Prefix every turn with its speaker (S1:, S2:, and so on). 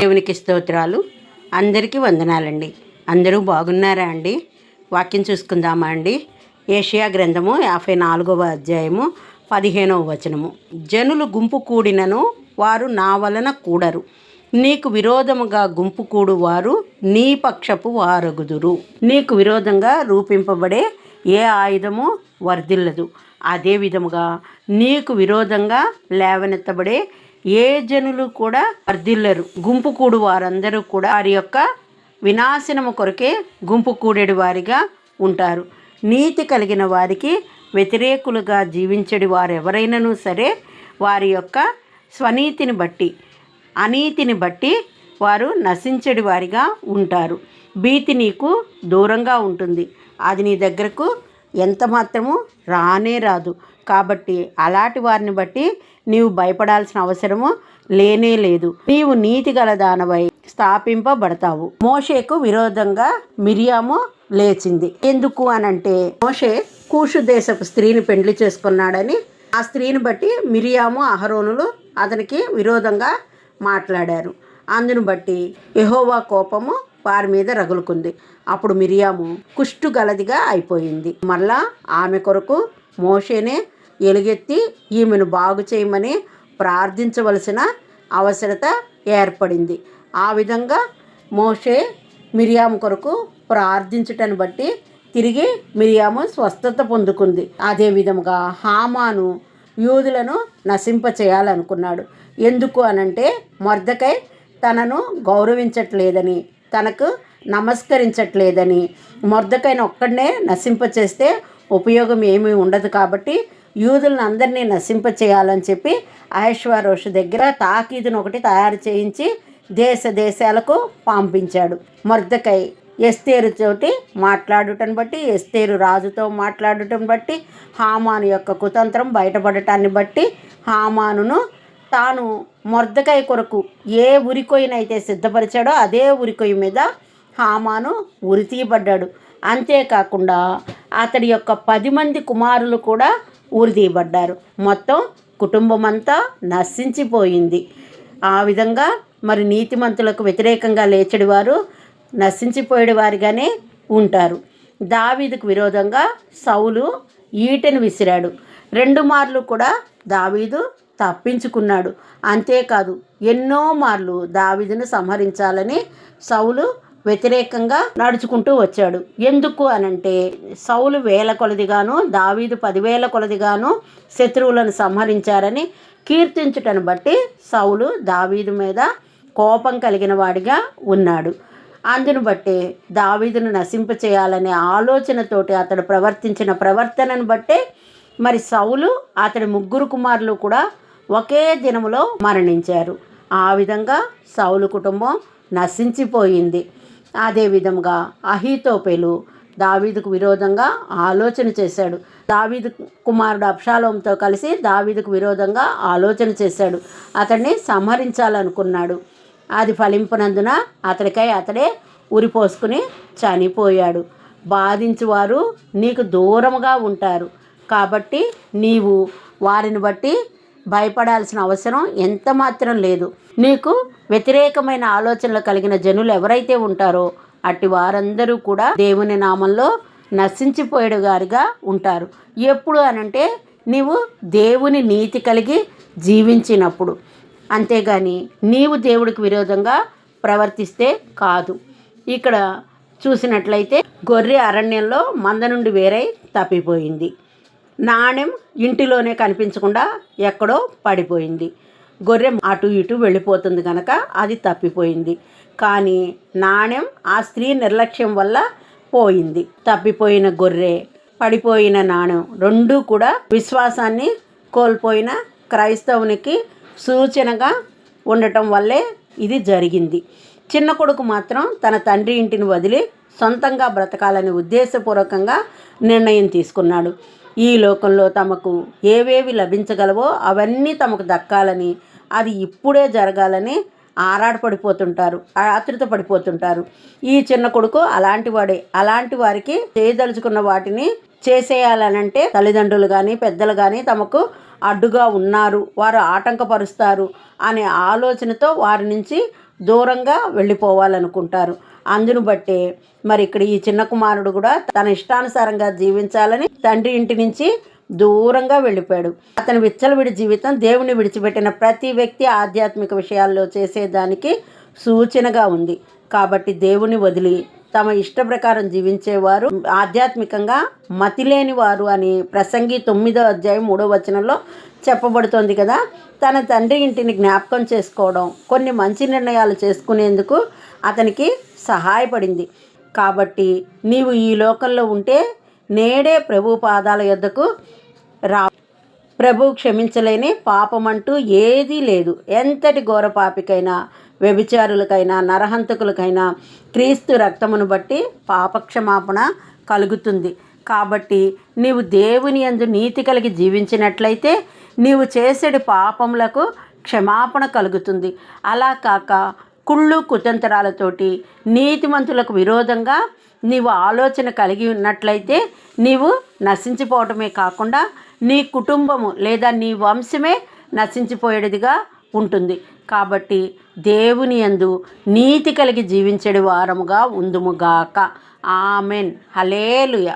S1: దేవునికి స్తోత్రాలు. అందరికీ వందనాలండి. అందరూ బాగున్నారా అండి? వాక్యం చూసుకుందామా అండి? ఏషియా గ్రంథము యాభై నాలుగవ అధ్యాయము పదిహేనవ వచనము. జనులు గుంపు కూడినను వారు నా వలన కూడరు. నీకు విరోధముగా గుంపు కూడు వారు నీ పక్షపు వారగుదురు. నీకు విరోధంగా రూపింపబడే ఏ ఆయుధము వర్ధిల్లదు. అదే విధముగా నీకు విరోధంగా లేవనెత్తబడే ఏ జనులు కూడా వర్ధిల్లరు. గుంపు కూడు వారందరూ కూడా వారి యొక్క వినాశనము కొరకే గుంపు కూడేడు వారిగా ఉంటారు. నీతి కలిగిన వారికి వ్యతిరేకులుగా జీవించడి వారు ఎవరైనాను సరే వారి యొక్క స్వనీతిని బట్టి అనీతిని బట్టి వారు నశించడి వారిగా ఉంటారు. భీతి నీకు దూరంగా ఉంటుంది. అది నీ దగ్గరకు ఎంత మాత్రము రానే రాదు. కాబట్టి అలాంటి వారిని బట్టి నీవు భయపడాల్సిన అవసరము లేనే లేదు. నీవు నీతి గల దానవై స్థాపింపబడతావు. మోషేకు విరోధంగా మిరియాము లేచింది. ఎందుకు అనంటే మోషే కూషు దేశపు స్త్రీని పెండ్లి చేసుకున్నాడని ఆ స్త్రీని బట్టి మిరియాము అహరోనులు అతనికి విరోధంగా మాట్లాడారు. అందును బట్టి ఎహోవా కోపము వారి మీద రగులుకుంది. అప్పుడు మిరియాము కుష్టు గలదిగా అయిపోయింది. మళ్ళా ఆమె కొరకు మోషేనే ఎలుగెత్తి ఈమెను బాగు చేయమని ప్రార్థించవలసిన అవసరత ఏర్పడింది. ఆ విధంగా మోషే మిరియాము కొరకు ప్రార్థించుటను బట్టి తిరిగి మిరియాము స్వస్థత పొందుకుంది. అదే విధముగా హామాను యూదులను నశింప చేయాలనుకున్నాడు. ఎందుకు అనంటే మొర్దకై తనను గౌరవించట్లేదని తనకు నమస్కరించట్లేదని. మొర్దకైన ఒక్కడనే నశింపచేస్తే ఉపయోగం ఏమీ ఉండదు కాబట్టి యూదులను అందరినీ నశింప చేయాలని చెప్పి అహేశ్వరోషు దగ్గర తాకీదును ఒకటి తయారు చేయించి దేశ దేశాలకు పంపించాడు. మర్దకై ఎస్తేరు తోటి మాట్లాడుటను బట్టి ఎస్తేరు రాజుతో మాట్లాడటం బట్టి హామాను యొక్క కుతంత్రం బయటపడటాన్ని బట్టి హామానును తాను మొర్దకాయ కొరకు ఏ ఉరికొయ్యనైతే సిద్ధపరిచాడో అదే ఉరికొయ్య మీద హామాను ఉరి తీయబడ్డాడు. అంతేకాకుండా అతడి యొక్క పది మంది కుమారులు కూడా ఊరిదీయబడ్డారు మొత్తం కుటుంబం అంతా నశించిపోయింది. ఆ విధంగా మరి నీతిమంతులకు వ్యతిరేకంగా లేచడి వారు నశించిపోయేడు వారిగానే ఉంటారు. దావీదుకు విరోధంగా సౌలు ఈటెను విసిరాడు. రెండు మార్లు కూడా దావీదు తప్పించుకున్నాడు. అంతేకాదు ఎన్నో మార్లు దావీదును సంహరించాలని సౌలు వ్యతిరేకంగా నడుచుకుంటూ వచ్చాడు. ఎందుకు అనంటే సౌలు వేల కొలదిగాను దావీదు పదివేల కొలదిగాను శత్రువులను సంహరించారని కీర్తించుటను బట్టి సౌలు దావీదు మీద కోపం కలిగిన వాడిగా ఉన్నాడు. అందును బట్టే దావీదును నశింప చేయాలనే ఆలోచనతోటి అతడు ప్రవర్తించిన ప్రవర్తనను బట్టే మరి సౌలు అతడి ముగ్గురు కుమారులు కూడా ఒకే దినములో మరణించారు. ఆ విధంగా సౌలు కుటుంబం నశించిపోయింది. అదేవిధంగా అహీతోపెలు దావీదుకు విరోధంగా ఆలోచన చేశాడు. దావీదు కుమారుడు అబ్షాలోంతో కలిసి దావీదుకు విరోధంగా ఆలోచన చేశాడు. అతన్ని సంహరించాలనుకున్నాడు. అది ఫలింపనందున అతడికై అతడే ఉరిపోసుకుని చనిపోయాడు. బాధించువారు నీకు దూరముగా ఉంటారు. కాబట్టి నీవు వారిని బట్టి భయపడాల్సిన అవసరం ఎంత మాత్రం లేదు. నీకు వ్యతిరేకమైన ఆలోచనలు కలిగిన జనులు ఎవరైతే ఉంటారో అట్టి వారందరూ కూడా దేవుని నామంలో నశించిపోయేడు గారిగా ఉంటారు. ఎప్పుడు అనంటే నీవు దేవుని నీతి కలిగి జీవించినప్పుడు. అంతేగాని నీవు దేవుడికి విరోధంగా ప్రవర్తిస్తే కాదు. ఇక్కడ చూసినట్లయితే గొర్రె అరణ్యంలో మంద నుండి వేరై తప్పిపోయింది. నాణ్యం ఇంటిలోనే కనిపించకుండా ఎక్కడో పడిపోయింది. గొర్రె అటు ఇటు వెళ్ళిపోతుంది కనుక అది తప్పిపోయింది. కానీ నాణ్యం ఆ స్త్రీ నిర్లక్ష్యం వల్ల పోయింది. తప్పిపోయిన గొర్రె పడిపోయిన నాణ్యం రెండూ కూడా విశ్వాసాన్ని కోల్పోయిన క్రైస్తవునికి సూచనగా ఉండటం వల్లే ఇది జరిగింది. చిన్న కొడుకు మాత్రం తన తండ్రి ఇంటిని వదిలి సొంతంగా బ్రతకాలని ఉద్దేశపూర్వకంగా నిర్ణయం తీసుకున్నాడు. ఈ లోకంలో తమకు ఏవేవి లభించగలవో అవన్నీ తమకు దక్కాలని అది ఇప్పుడే జరగాలని ఆరాటపడిపోతుంటారు ఆతృత పడిపోతుంటారు ఈ చిన్న కొడుకు అలాంటి వాడే అలాంటి వారికి చేయదలుచుకున్న వాటిని చేసేయాలనంటే తల్లిదండ్రులు కానీ పెద్దలు కానీ తమకు అడ్డుగా ఉన్నారు. వారు ఆటంకపరుస్తారు అనే ఆలోచనతో వారి నుంచి దూరంగా వెళ్ళిపోవాలనుకుంటారు. అందును బట్టే మరి ఇక్కడ ఈ చిన్న కుమారుడు కూడా తన ఇష్టానుసారంగా జీవించాలని తండ్రి ఇంటి నుంచి దూరంగా వెళ్ళిపోయాడు. అతని విచ్చలవిడి జీవితం దేవుని విడిచిపెట్టిన ప్రతి వ్యక్తి ఆధ్యాత్మిక విషయాల్లో చేసేదానికి సూచనగా ఉంది. కాబట్టి దేవుని వదిలి తమ ఇష్ట ప్రకారం జీవించేవారు ఆధ్యాత్మికంగా మతిలేని వారు అని ప్రసంగి తొమ్మిదో అధ్యాయం మూడో వచనంలో చెప్పబడుతోంది కదా. తన తండ్రి ఇంటిని జ్ఞాపకం చేసుకోవడం కొన్ని మంచి నిర్ణయాలు చేసుకునేందుకు అతనికి సహాయపడింది. కాబట్టి నీవు ఈ లోకంలో ఉంటే నేడే ప్రభు పాదాల యొద్దకు రా. ప్రభు క్షమించలేని పాపమంటూ ఏదీ లేదు. ఎంతటి ఘోర పాపికైనా వ్యభిచారులకైనా నరహంతకులకైనా క్రీస్తు రక్తమును బట్టి పాపక్షమాపణ కలుగుతుంది. కాబట్టి నీవు దేవుని యందు నీతి కలిగి జీవించినట్లయితే నీవు చేసేడు పాపములకు క్షమాపణ కలుగుతుంది. అలా కాక కుళ్ళు కుతంత్రాలతోటి నీతిమంతులకు విరోధంగా నీవు ఆలోచన కలిగి ఉన్నట్లయితే నీవు నశించిపోవటమే కాకుండా నీ కుటుంబము లేదా నీ వంశమే నశించిపోయేదిగా ఉంటుంది. కాబట్టి దేవుని యందు నీతి కలిగి జీవించడి వారముగా ఉందుముగాక ఆమెన్. హలేలుయ